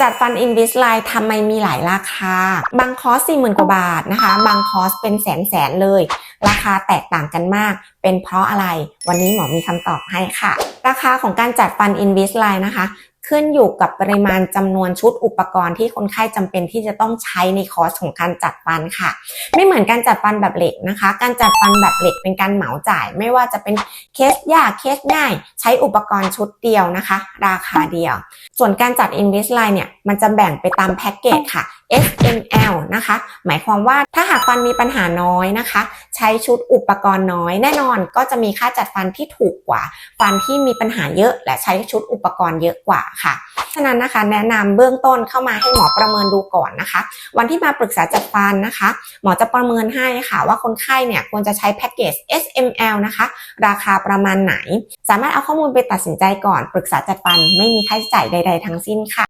จัดฟันอินวิสไลทำไมมีหลายราคา บางคอร์สสี่หมื่นกว่าบาทนะคะ บางคอร์สเป็นแสนแสนเลย ราคาแตกต่างกันมาก เป็นเพราะอะไร วันนี้หมอมีคำตอบให้ค่ะ ราคาของการจัดฟันอินวิสไลนะคะ ขึ้นอยู่กับปริมาณจำนวนชุดอุปกรณ์ที่คนไข้จำเป็นที่จะต้องใช้ในคอร์สของการจัดฟันค่ะ ไม่เหมือนการจัดฟันแบบเหล็กนะคะ การจัดฟันแบบเหล็กเป็นการเหมาจ่าย ไม่ว่าจะเป็นเคสยากเคสง่าย ใช้อุปกรณ์ชุดเดียวนะคะ ราคาเดียว ส่วนการจัด Invisalign เนี่ยมันจะแบ่งไปตามแพ็กเกจค่ะ S M L นะคะ หมายความว่าถ้าหากฟันมีปัญหาน้อยนะคะ ใช้ชุดอุปกรณ์น้อย แน่นอนก็จะมีค่าจัดฟันที่ถูกกว่า ฟันที่มีปัญหาเยอะ และใช้ชุดอุปกรณ์เยอะกว่าค่ะฉะนั้นนะคะ แนะนำเบื้องต้นเข้ามาให้หมอประเมินดูก่อนนะคะ วันที่มาปรึกษาจัดฟันนะคะ หมอจะประเมินให้ค่ะ ว่าคนไข้เนี่ยควรจะใช้แพ็กเกจ S M L นะคะ ราคาประมาณไหน สามารถเอาข้อมูลไปตัดสินใจก่อนปรึกษาจัดฟันไม่มีค่าใช้จ่ายใด ๆ ทั้งสิ้นค่ะ